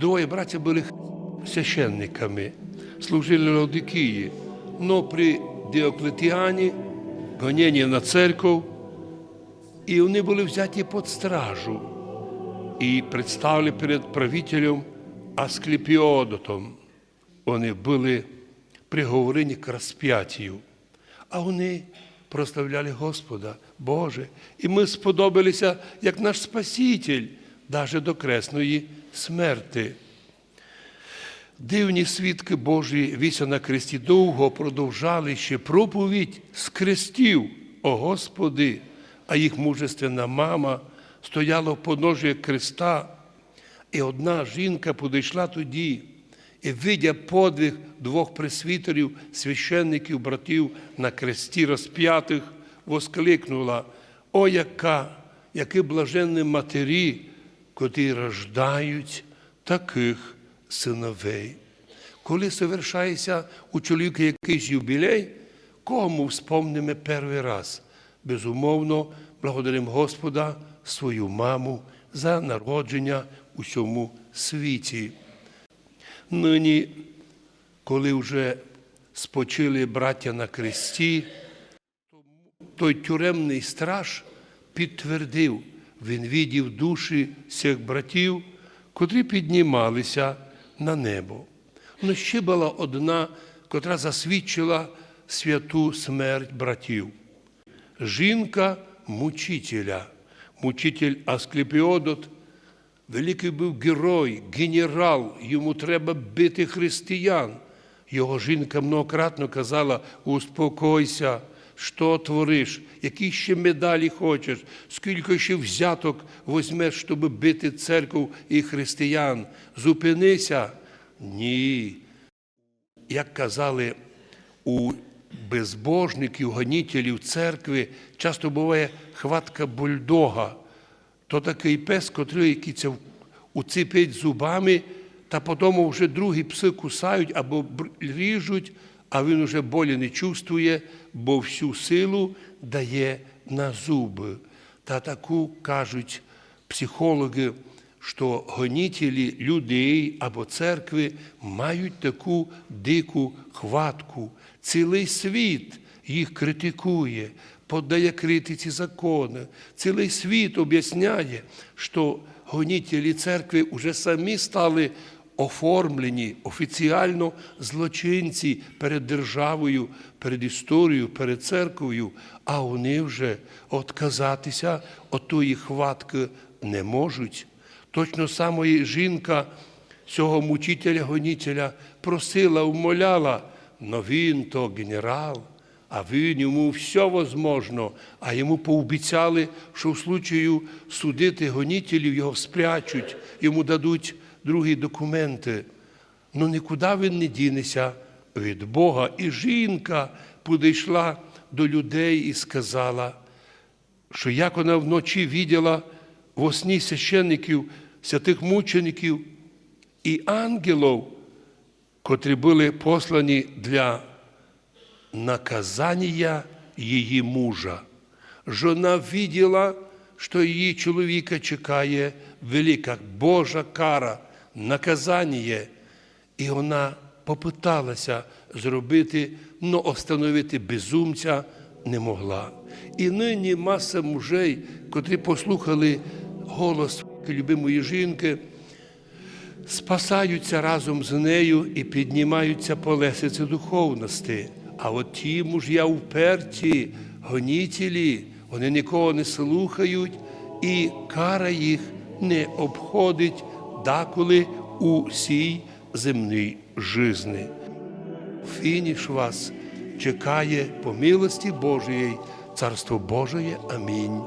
Двоє браття були священниками, служили в Лаодикії. Но при Діоклетіані гонення на церкву, і вони були взяті під стражу і представили перед правителем Аскліпіодотом. Вони були приговорені к розп'яттю, а вони прославляли Господа, Боже, і ми сподобалися як наш Спаситель, навіть до кресної смерти. Дивні свідки Божі віся на кресті довго продовжали ще проповідь з крестів, о Господи, а їх мужественна мама стояла в подножі креста, і одна жінка підійшла тоді, і, видя подвиг двох пресвітерів, священників, братів на кресті розп'ятих, воскликнула: О, яка, які блаженні матері, котрі рождають таких синовей. Коли совершається у чоловіка якийсь юбілей, кому вспомнимо перший раз? Безумовно, благодаримо Господа, свою маму за народження у цьому світі. Нині, коли вже спочили браття на кресті, той тюремний страж підтвердив, він відів душі всіх братів, котрі піднімалися на небо. Ну ще була одна, котра засвідчила святу смерть братів. Жінка мучителя, мучитель Асклепіодот, великий був герой, генерал, йому треба бити християн. Його жінка многократно казала: успокойся, що твориш, які ще медалі хочеш, скільки ще взяток візьмеш, щоб бити церкву і християн. Зупинися. Ні. Як казали у безбожників, гонітелів церкви, часто буває хватка бульдога. То такий пес, котрий який це уціпить зубами, та потім вже другі пси кусають або ріжуть, а він уже болі не чувствує, бо всю силу дає на зуби. Та таку кажуть психологи, що гонітелі людей або церкви мають таку дику хватку. Цілий світ їх критикує, подає критиці закони. Цілий світ об'ясняє, що гонітелі церкви вже самі стали оформлені офіціально злочинці перед державою, перед історією, перед церквою, а вони вже отказатися від тої хватки не можуть. Точно само і жінка цього мучителя-гонітеля просила, умоляла, но він то генерал, а він йому все возможно, а йому пообіцяли, що в случаю судити гонітелів його спрячуть, йому дадуть другі документи. Ну нікуди він не дінеться від Бога. І жінка підійшла до людей і сказала, що як вона вночі виділа во сні священників, святих мучеників і ангелів, котрі були послані для наказання її мужа. Жона виділа, що її чоловіка чекає велика Божа кара, наказання, і вона попиталася зробити, але остановити безумця не могла. І нині маса мужей, котрі послухали голос любимої жінки, спасаються разом з нею і піднімаються по лесиці духовності. А от ті муж'я уперті, гонітелі, вони нікого не слухають, і кара їх не обходить деколи у сій земній жизни. Фініш вас чекає по милості Божої, Царство Божої. Амінь.